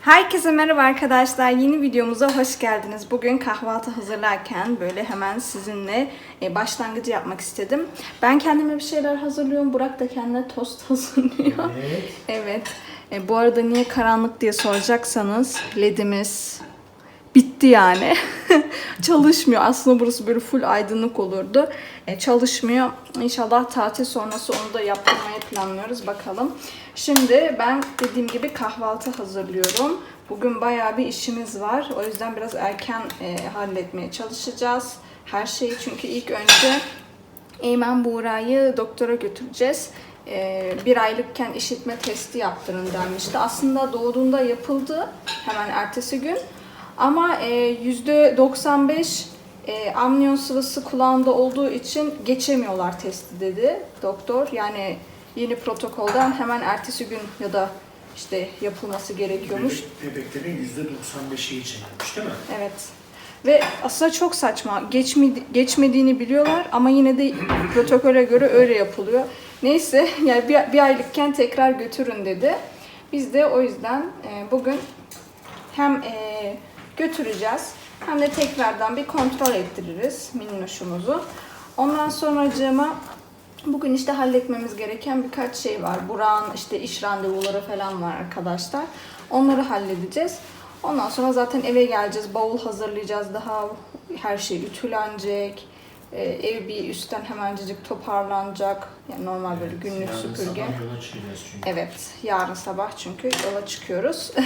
Herkese merhaba arkadaşlar. Yeni videomuza hoş geldiniz. Bugün kahvaltı hazırlarken böyle hemen sizinle e, başlangıcı yapmak istedim. Ben kendime bir şeyler hazırlıyorum. Burak da kendine tost hazırlıyor. Evet. Evet. E, bu arada niye karanlık diye soracaksanız ledimiz bitti yani. çalışmıyor. Aslında burası böyle full aydınlık olurdu. E, çalışmıyor. İnşallah tatil sonrası onu da yaptırmayı planlıyoruz. Bakalım. Şimdi ben dediğim gibi kahvaltı hazırlıyorum. Bugün bayağı bir işimiz var. O yüzden biraz erken e, halletmeye çalışacağız. Her şeyi çünkü ilk önce Eymen Buğra'yı doktora götüreceğiz. Ee, bir aylıkken işitme testi yaptırın denmişti. Aslında doğduğunda yapıldı hemen ertesi gün. Ama e, %95 e, amniyon sıvısı kulağında olduğu için geçemiyorlar testi dedi doktor. Yani yeni protokolden hemen ertesi gün ya da işte yapılması gerekiyormuş. Bebek, bebeklerin %95'i içinmiş değil mi? Evet. Ve aslında çok saçma. Geçmedi, geçmediğini biliyorlar ama yine de protokole göre öyle yapılıyor. Neyse yani bir, bir aylıkken tekrar götürün dedi. Biz de o yüzden e, bugün hem e, götüreceğiz hem de tekrardan bir kontrol ettiririz minnoşumuzu. Ondan sonracığıma bugün işte halletmemiz gereken birkaç şey var. Burak'ın işte iş randevuları falan var arkadaşlar. Onları halledeceğiz. Ondan sonra zaten eve geleceğiz. Bavul hazırlayacağız. Daha her şey ütülenecek. Ee, ev bir üstten hemencecik toparlanacak. Yani normal böyle günlük Yarın süpürge. sabah yola çünkü. Evet, yarın sabah çünkü yola çıkıyoruz.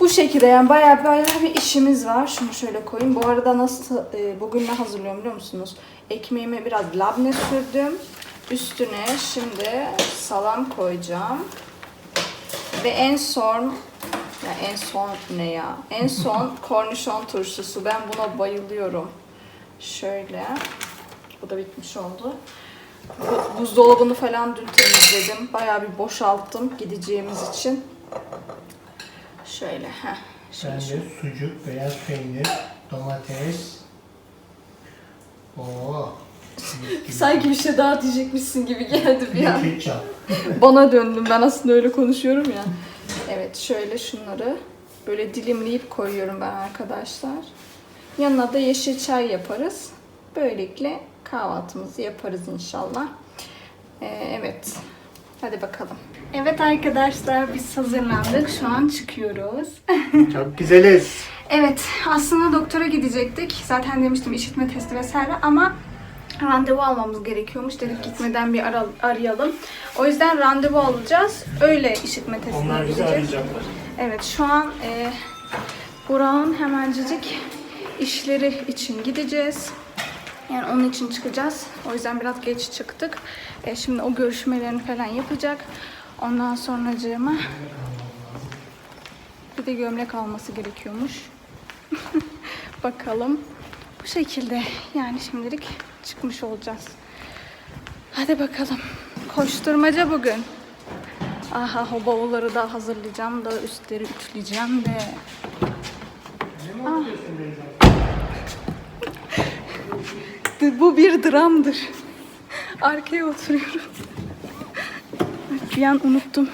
Bu şekilde yani bayağı bayağı bir işimiz var. Şunu şöyle koyayım. Bu arada nasıl e, bugün ne hazırlıyorum biliyor musunuz? Ekmeğime biraz labne sürdüm. Üstüne şimdi salam koyacağım. Ve en son ya en son ne ya? En son kornişon turşusu. Ben buna bayılıyorum. Şöyle. Bu da bitmiş oldu. Bu- Buzdolabını falan dün temizledim. Bayağı bir boşalttım gideceğimiz için. Şöyle. Heh. Ben Şöyle. de sucuk, beyaz peynir, domates. Oo. Sanki bir şey daha diyecekmişsin gibi geldi bir an. Bana döndüm. Ben aslında öyle konuşuyorum ya. Evet şöyle şunları böyle dilimleyip koyuyorum ben arkadaşlar. Yanına da yeşil çay yaparız. Böylelikle kahvaltımızı yaparız inşallah. Ee, evet. Hadi bakalım. Evet arkadaşlar biz hazırlandık. Şu an çıkıyoruz. Çok güzeliz. Evet, aslında doktora gidecektik. Zaten demiştim işitme testi vesaire ama randevu almamız gerekiyormuş. Dedik gitmeden bir ara- arayalım. O yüzden randevu alacağız. Öyle işitme testine Onlar bizi gideceğiz. arayacaklar. Evet, şu an e, Burak'ın hemencecik işleri için gideceğiz. Yani onun için çıkacağız. O yüzden biraz geç çıktık. E, şimdi o görüşmelerini falan yapacak. Ondan sonracığıma bir de gömlek alması gerekiyormuş. Bakalım. Bu şekilde yani şimdilik çıkmış olacağız. Hadi bakalım. Koşturmaca bugün. Aha o bavulları da hazırlayacağım da üstleri ütüleyeceğim de. Ah. Bu bir dramdır. Arkaya oturuyorum. Bir an unuttum.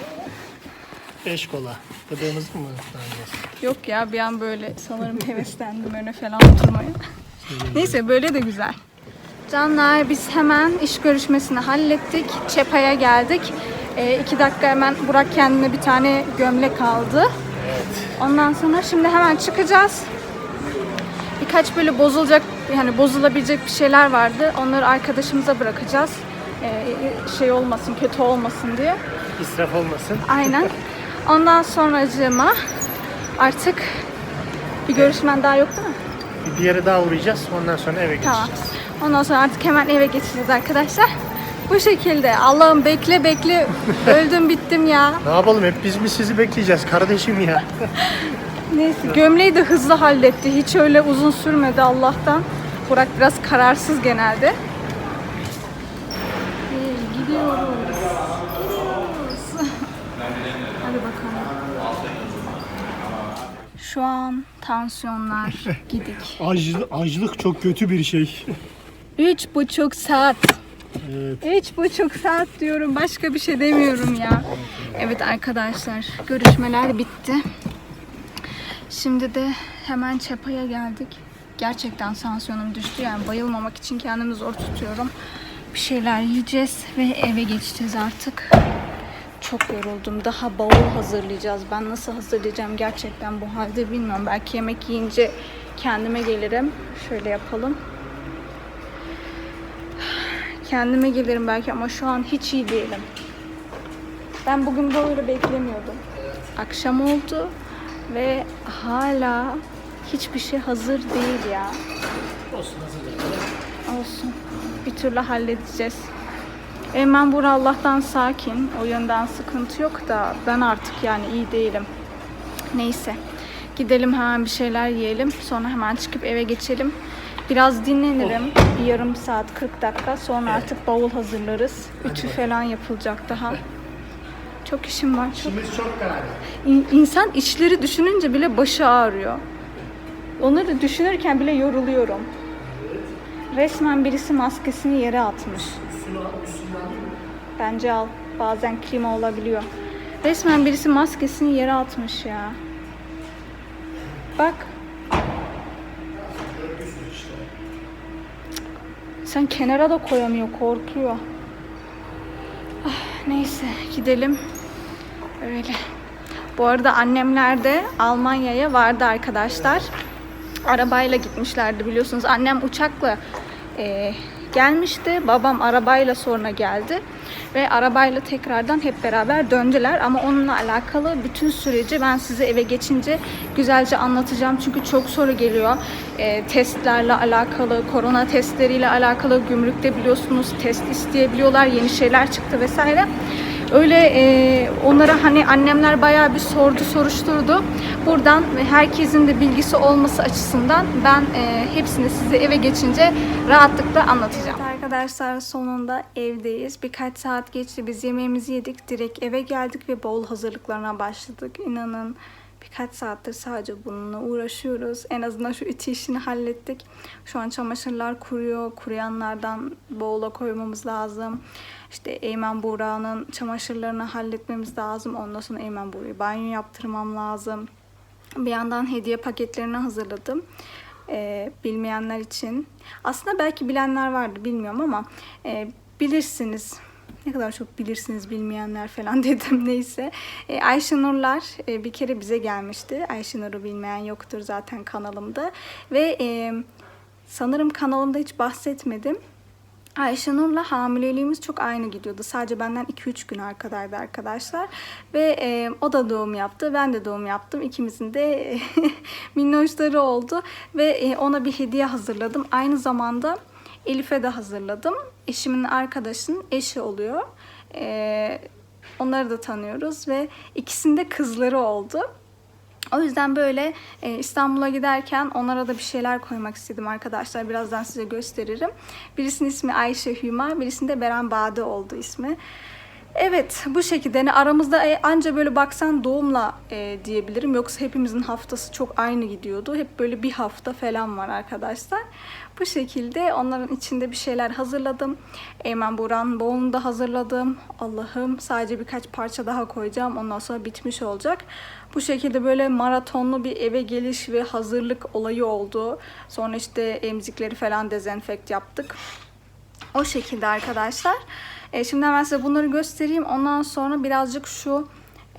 Beş kola. Gıdığımızı mı unutmayacağız? Yok ya bir an böyle sanırım heveslendim öne falan oturmaya. Neyse böyle de güzel. Canlar biz hemen iş görüşmesini hallettik. Çepa'ya geldik. Ee, iki dakika hemen Burak kendine bir tane gömlek aldı. Ondan sonra şimdi hemen çıkacağız. Birkaç böyle bozulacak yani bozulabilecek bir şeyler vardı. Onları arkadaşımıza bırakacağız. Ee, şey olmasın, kötü olmasın diye. İsraf olmasın. Aynen. Ondan sonracığıma artık bir görüşmen daha yok değil mi? Bir yere daha uğrayacağız. Ondan sonra eve Tamam. geçeceğiz. Ondan sonra artık hemen eve geçeceğiz arkadaşlar. Bu şekilde. Allah'ım bekle bekle. Öldüm bittim ya. Ne yapalım hep biz mi sizi bekleyeceğiz kardeşim ya? Neyse gömleği de hızlı halletti. Hiç öyle uzun sürmedi Allah'tan. Burak biraz kararsız genelde. Gidiyoruz. Gidiyoruz. Hadi bakalım. Şu an tansiyonlar gidik. Acılık, acılık çok kötü bir şey. Üç buçuk saat. Evet. Üç buçuk saat diyorum. Başka bir şey demiyorum ya. Evet arkadaşlar görüşmeler bitti. Şimdi de hemen Çapa'ya geldik. Gerçekten tansiyonum düştü yani bayılmamak için kendimi zor tutuyorum. Bir şeyler yiyeceğiz ve eve geçeceğiz artık. Çok yoruldum. Daha bavul hazırlayacağız. Ben nasıl hazırlayacağım gerçekten bu halde bilmiyorum. Belki yemek yiyince kendime gelirim. Şöyle yapalım. Kendime gelirim belki ama şu an hiç iyi değilim. Ben bugün böyle beklemiyordum. Akşam oldu ve hala hiçbir şey hazır değil ya. Olsun hazır Olsun. Bir türlü halledeceğiz. Eymen Bura Allah'tan sakin. O yönden sıkıntı yok da ben artık yani iyi değilim. Neyse. Gidelim hemen bir şeyler yiyelim. Sonra hemen çıkıp eve geçelim. Biraz dinlenirim. Bir yarım saat 40 dakika. Sonra artık bavul hazırlarız. Ütü falan yapılacak daha. Çok işim var. Çok İşimiz çok galiba. İn- İnsan işleri düşününce bile başı ağrıyor. Onları düşünürken bile yoruluyorum. Resmen birisi maskesini yere atmış. Bence al. Bazen klima olabiliyor. Resmen birisi maskesini yere atmış ya. Bak. Sen kenara da koyamıyor, korkuyor. Ah, neyse gidelim. Öyle. Bu arada annemler de Almanya'ya vardı arkadaşlar. Arabayla gitmişlerdi biliyorsunuz. Annem uçakla e, gelmişti. Babam arabayla sonra geldi. Ve arabayla tekrardan hep beraber döndüler. Ama onunla alakalı bütün süreci ben size eve geçince güzelce anlatacağım. Çünkü çok soru geliyor. E, testlerle alakalı, korona testleriyle alakalı. Gümrükte biliyorsunuz test isteyebiliyorlar. Yeni şeyler çıktı vesaire. Öyle e, onlara hani annemler bayağı bir sordu soruşturdu. Buradan herkesin de bilgisi olması açısından ben e, hepsini size eve geçince rahatlıkla anlatacağım. Arkadaşlar sonunda evdeyiz. Birkaç saat geçti. Biz yemeğimizi yedik. Direkt eve geldik ve bol hazırlıklarına başladık. İnanın birkaç saattir sadece bununla uğraşıyoruz. En azından şu ütü işini hallettik. Şu an çamaşırlar kuruyor. Kuruyanlardan bowl'a koymamız lazım. İşte Eymen Buğra'nın çamaşırlarını halletmemiz lazım. Ondan sonra Eymen Buğra'yı banyo yaptırmam lazım. Bir yandan hediye paketlerini hazırladım. Ee, bilmeyenler için. Aslında belki bilenler vardı bilmiyorum ama e, bilirsiniz. Ne kadar çok bilirsiniz bilmeyenler falan dedim neyse. E, Ayşenurlar e, bir kere bize gelmişti. Ayşenur'u bilmeyen yoktur zaten kanalımda. Ve e, sanırım kanalımda hiç bahsetmedim. Ayşenur'la hamileliğimiz çok aynı gidiyordu. Sadece benden 2-3 gün arkadaydı arkadaşlar. Ve e, o da doğum yaptı. Ben de doğum yaptım. İkimizin de minnoşları oldu. Ve e, ona bir hediye hazırladım. Aynı zamanda Elif'e de hazırladım. Eşimin arkadaşının eşi oluyor. E, onları da tanıyoruz ve ikisinde kızları oldu. O yüzden böyle e, İstanbul'a giderken onlara da bir şeyler koymak istedim arkadaşlar. Birazdan size gösteririm. Birisinin ismi Ayşe Hüma, birisinde Beren Bade oldu ismi. Evet bu şekilde yani aramızda e, anca böyle baksan doğumla e, diyebilirim. Yoksa hepimizin haftası çok aynı gidiyordu. Hep böyle bir hafta falan var arkadaşlar. Bu şekilde onların içinde bir şeyler hazırladım. Eymen Buran boğunu da hazırladım. Allah'ım sadece birkaç parça daha koyacağım. Ondan sonra bitmiş olacak. Bu şekilde böyle maratonlu bir eve geliş ve hazırlık olayı oldu. Sonra işte emzikleri falan dezenfekt yaptık. O şekilde arkadaşlar. E, şimdi hemen size bunları göstereyim. Ondan sonra birazcık şu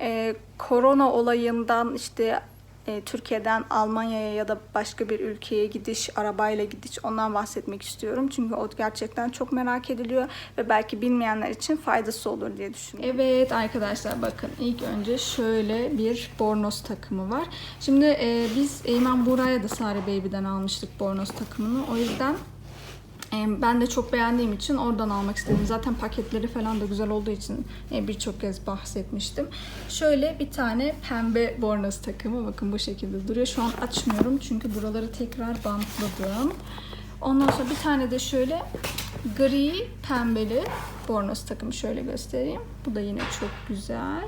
e, korona olayından işte e, Türkiye'den Almanya'ya ya da başka bir ülkeye gidiş, arabayla gidiş ondan bahsetmek istiyorum. Çünkü o gerçekten çok merak ediliyor ve belki bilmeyenler için faydası olur diye düşünüyorum. Evet arkadaşlar bakın ilk önce şöyle bir bornoz takımı var. Şimdi e, biz Eymen Buraya da Sare Baby'den almıştık bornoz takımını. O yüzden ben de çok beğendiğim için oradan almak istedim. Zaten paketleri falan da güzel olduğu için e, birçok kez bahsetmiştim. Şöyle bir tane pembe bornoz takımı. Bakın bu şekilde duruyor. Şu an açmıyorum çünkü buraları tekrar bantladım. Ondan sonra bir tane de şöyle gri pembeli bornoz takımı şöyle göstereyim. Bu da yine çok güzel.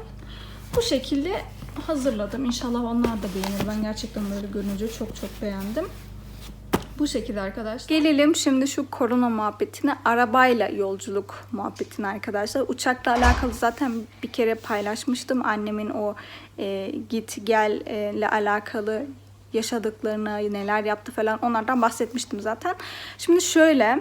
Bu şekilde hazırladım. İnşallah onlar da beğenir. Ben gerçekten böyle görünce çok çok beğendim. Bu şekilde arkadaşlar. Gelelim şimdi şu korona muhabbetine. Arabayla yolculuk muhabbetine arkadaşlar. Uçakla alakalı zaten bir kere paylaşmıştım. Annemin o e, git gel e, ile alakalı yaşadıklarını, neler yaptı falan onlardan bahsetmiştim zaten. Şimdi şöyle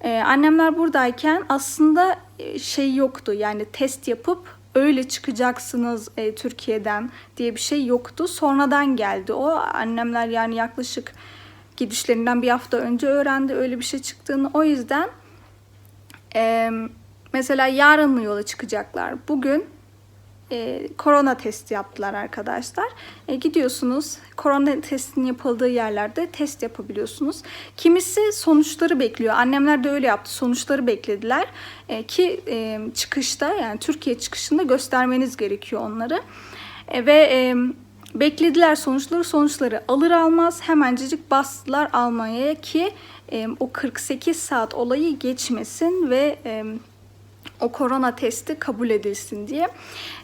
e, annemler buradayken aslında e, şey yoktu. Yani test yapıp öyle çıkacaksınız e, Türkiye'den diye bir şey yoktu. Sonradan geldi o. Annemler yani yaklaşık gidişlerinden bir hafta önce öğrendi öyle bir şey çıktığını. O yüzden e, mesela yarın mı yola çıkacaklar? Bugün e, korona testi yaptılar arkadaşlar. E, gidiyorsunuz korona testinin yapıldığı yerlerde test yapabiliyorsunuz. Kimisi sonuçları bekliyor. Annemler de öyle yaptı. Sonuçları beklediler. E, ki e, çıkışta yani Türkiye çıkışında göstermeniz gerekiyor onları. E, ve e, beklediler sonuçları. Sonuçları alır almaz hemencecik bastılar Almanya'ya ki e, o 48 saat olayı geçmesin ve e, o korona testi kabul edilsin diye.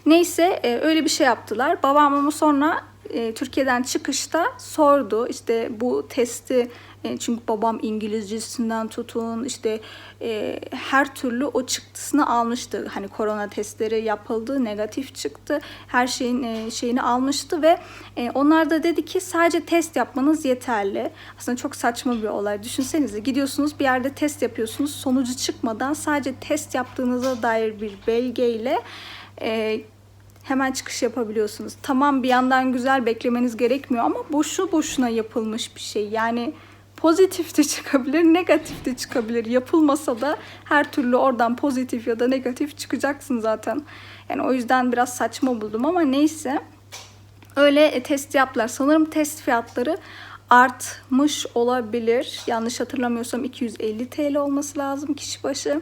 Neyse e, öyle bir şey yaptılar. Babam ama sonra e, Türkiye'den çıkışta sordu. İşte bu testi e, çünkü babam İngilizcesinden tutun işte e, her türlü o çıktısını almıştı. Hani korona testleri yapıldı, negatif çıktı. Her şeyin e, şeyini almıştı ve e, onlar da dedi ki sadece test yapmanız yeterli. Aslında çok saçma bir olay. Düşünsenize gidiyorsunuz bir yerde test yapıyorsunuz. Sonucu çıkmadan sadece test yaptığınıza dair bir belgeyle e, hemen çıkış yapabiliyorsunuz. Tamam bir yandan güzel beklemeniz gerekmiyor ama boşu boşuna yapılmış bir şey. Yani pozitif de çıkabilir, negatif de çıkabilir. Yapılmasa da her türlü oradan pozitif ya da negatif çıkacaksın zaten. Yani o yüzden biraz saçma buldum ama neyse. Öyle e, test yaptılar. Sanırım test fiyatları artmış olabilir. Yanlış hatırlamıyorsam 250 TL olması lazım kişi başı.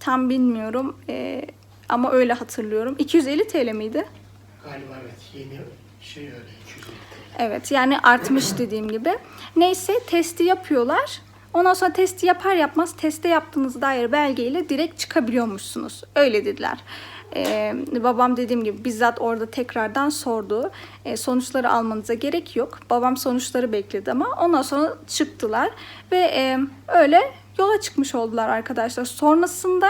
Tam bilmiyorum. Ee, ama öyle hatırlıyorum. 250 TL miydi? Galiba evet yeni şey öyle 250 TL. Evet yani artmış dediğim gibi. Neyse testi yapıyorlar. Ondan sonra testi yapar yapmaz teste yaptığınız dair belgeyle direkt çıkabiliyormuşsunuz. Öyle dediler. Ee, babam dediğim gibi bizzat orada tekrardan sordu. Ee, sonuçları almanıza gerek yok. Babam sonuçları bekledi ama ondan sonra çıktılar. Ve e, öyle yola çıkmış oldular arkadaşlar. Sonrasında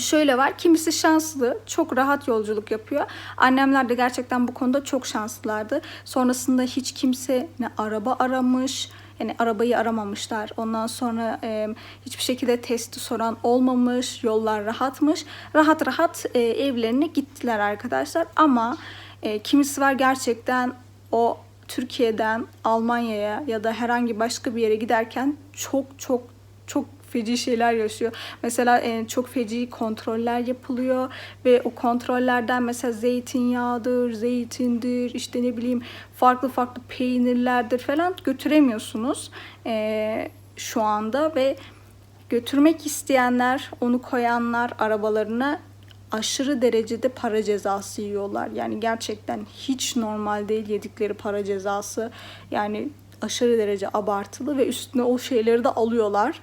şöyle var, kimisi şanslı, çok rahat yolculuk yapıyor. Annemler de gerçekten bu konuda çok şanslılardı. Sonrasında hiç kimse ne araba aramış, yani arabayı aramamışlar. Ondan sonra e, hiçbir şekilde testi soran olmamış, yollar rahatmış. Rahat rahat e, evlerine gittiler arkadaşlar. Ama e, kimisi var gerçekten o Türkiye'den Almanya'ya ya da herhangi başka bir yere giderken çok çok çok feci şeyler yaşıyor. Mesela e, çok feci kontroller yapılıyor ve o kontrollerden mesela zeytinyağıdır, zeytindir, işte ne bileyim farklı farklı peynirlerdir falan götüremiyorsunuz e, şu anda ve götürmek isteyenler, onu koyanlar arabalarına aşırı derecede para cezası yiyorlar. Yani gerçekten hiç normal değil yedikleri para cezası. Yani aşırı derece abartılı ve üstüne o şeyleri de alıyorlar.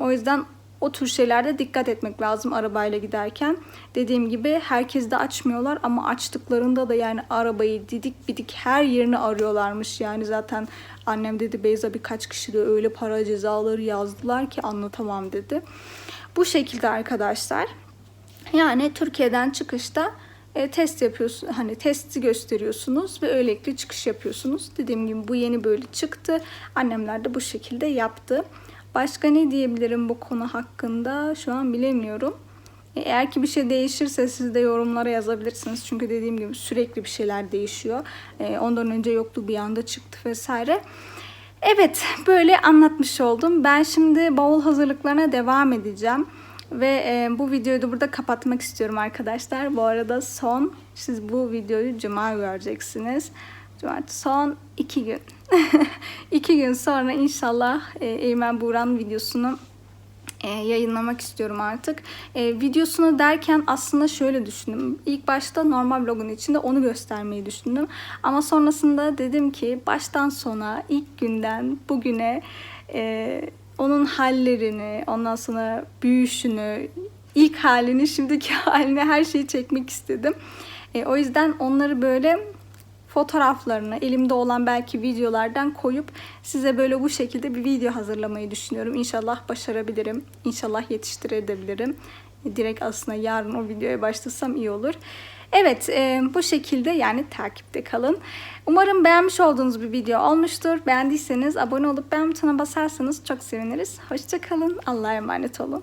O yüzden o tür şeylerde dikkat etmek lazım arabayla giderken. Dediğim gibi herkes de açmıyorlar ama açtıklarında da yani arabayı didik bidik her yerini arıyorlarmış. Yani zaten annem dedi Beyza birkaç kişi de öyle para cezaları yazdılar ki anlatamam dedi. Bu şekilde arkadaşlar. Yani Türkiye'den çıkışta e, test yapıyorsun hani testi gösteriyorsunuz ve öylelikle çıkış yapıyorsunuz. Dediğim gibi bu yeni böyle çıktı. Annemler de bu şekilde yaptı. Başka ne diyebilirim bu konu hakkında şu an bilemiyorum. E, Eğer ki bir şey değişirse siz de yorumlara yazabilirsiniz. Çünkü dediğim gibi sürekli bir şeyler değişiyor. E, Ondan önce yoktu bir anda çıktı vesaire. Evet böyle anlatmış oldum. Ben şimdi bavul hazırlıklarına devam edeceğim. Ve e, bu videoyu da burada kapatmak istiyorum arkadaşlar. Bu arada son, siz bu videoyu cuma göreceksiniz. Cumartesi son iki gün. iki gün sonra inşallah e, Eymen Buğra'nın videosunu e, yayınlamak istiyorum artık. E, videosunu derken aslında şöyle düşündüm. İlk başta normal vlogun içinde onu göstermeyi düşündüm. Ama sonrasında dedim ki baştan sona ilk günden bugüne e, onun hallerini, ondan sonra büyüşünü, ilk halini, şimdiki halini her şeyi çekmek istedim. E, o yüzden onları böyle fotoğraflarını elimde olan belki videolardan koyup size böyle bu şekilde bir video hazırlamayı düşünüyorum. İnşallah başarabilirim. İnşallah yetiştirebilirim. Direkt aslında yarın o videoya başlasam iyi olur. Evet e, bu şekilde yani takipte kalın. Umarım beğenmiş olduğunuz bir video olmuştur. Beğendiyseniz abone olup beğen butonuna basarsanız çok seviniriz. Hoşçakalın. Allah'a emanet olun.